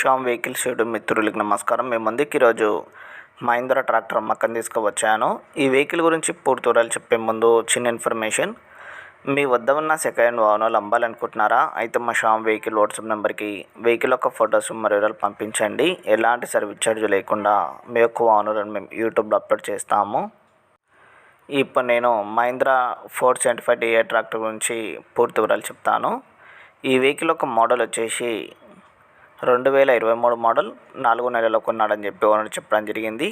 Shyam vehicle shed మిత్రులకి నమస్కారం. మేము ముందుకు ఈరోజు మహీంద్రా ట్రాక్టర్ అమ్మకం తీసుకువచ్చాను. ఈ వెహికల్ గురించి పూర్తి వివరాలు చెప్పే ముందు చిన్న ఇన్ఫర్మేషన్. మీ వద్ద ఉన్న సెకండ్ వాహనాలు అమ్మాలనుకుంటున్నారా? అయితే మా శ్యామ్ వెహికల్ వాట్సాప్ నెంబర్కి వెహికల్ యొక్క ఫొటోస్ మరియు వివరాలు పంపించండి. ఎలాంటి సర్వీస్ ఛార్జ్ లేకుండా మీ యొక్క వాహనాలను మేము యూట్యూబ్లో అప్లోడ్ చేస్తాము. ఇప్పుడు నేను Mahindra four seventy five D A tractor గురించి పూర్తి వివరాలు చెప్తాను. ఈ వెహికల్ యొక్క మోడల్ వచ్చేసి రెండు వేల ఇరవై మూడు మోడల్ నాలుగు నెలలు కొన్నాడని చెప్పి ఓనర్ చెప్పడం జరిగింది.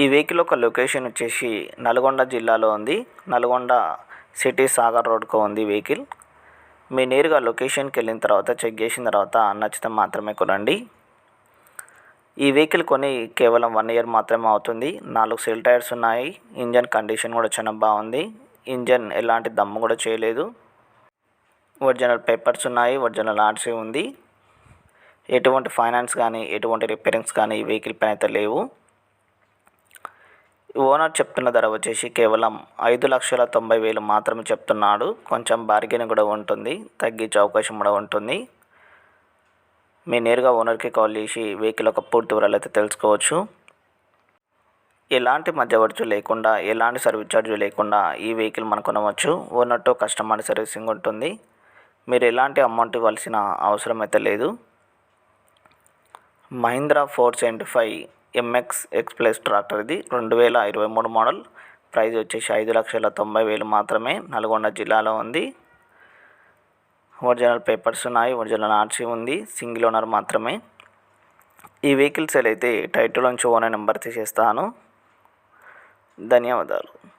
ఈ వెహికల్ యొక్క లొకేషన్ వచ్చేసి నల్గొండ జిల్లాలో ఉంది. నల్గొండ సిటీ సాగర్ రోడ్కు ఉంది వెహికల్. మీ నేరుగా లొకేషన్కి వెళ్ళిన తర్వాత చెక్ చేసిన తర్వాత నచ్చితే మాత్రమే కొనండి. ఈ వెహికల్ కొని కేవలం వన్ ఇయర్ మాత్రమే అవుతుంది. నాలుగు సెల్ టైర్స్ ఉన్నాయి. ఇంజన్ కండిషన్ కూడా చాలా బాగుంది. ఇంజన్ ఎలాంటి దమ్ము కూడా చేయలేదు. ఒరిజినల్ పేపర్స్ ఉన్నాయి. ఒరిజినల్ ఆర్సీ ఉంది. ఎటువంటి ఫైనాన్స్ కానీ ఎటువంటి రిపేరింగ్స్ కానీ ఈ వెహికల్ పైన అయితే లేవు. ఓనర్ చెప్తున్న ధర వచ్చేసి కేవలం ఐదు లక్షల తొంభై వేలు మాత్రమే చెప్తున్నాడు. కొంచెం బార్గెన్ కూడా ఉంటుంది తగ్గించే అవకాశం కూడా ఉంటుంది. మీ నేరుగా ఓనర్కి కాల్ చేసి వెహికల్ ఒక పూర్తి వివరాలు అయితే తెలుసుకోవచ్చు. ఎలాంటి మధ్యవర్తి లేకుండా ఎలాంటి సర్వీస్ ఛార్జ్ లేకుండా ఈ వెహికల్ మనం కొనవచ్చు. ఓనర్తో కస్టమర్ సర్వీసింగ్ ఉంటుంది. మీరు ఎలాంటి అమౌంట్ ఇవ్వాల్సిన అవసరం అయితే లేదు. Mahindra four seventy five M X XP plus tractor ఇది. రెండు వేల ఇరవై మూడు మోడల్. ప్రైజ్ వచ్చేసి ఐదు లక్షల తొంభై వేలు మాత్రమే. నల్గొండ జిల్లాలో ఉంది. ఒరిజినల్ పేపర్స్ ఉన్నాయి. ఒరిజినల్ ఆర్సీ ఉంది. సింగిల్ ఓనర్ మాత్రమే. ఈ వెహికల్ సేల్ అయితే టైటిల్ నుంచి ఓనర్ నెంబర్ తీసేస్తాను. ధన్యవాదాలు.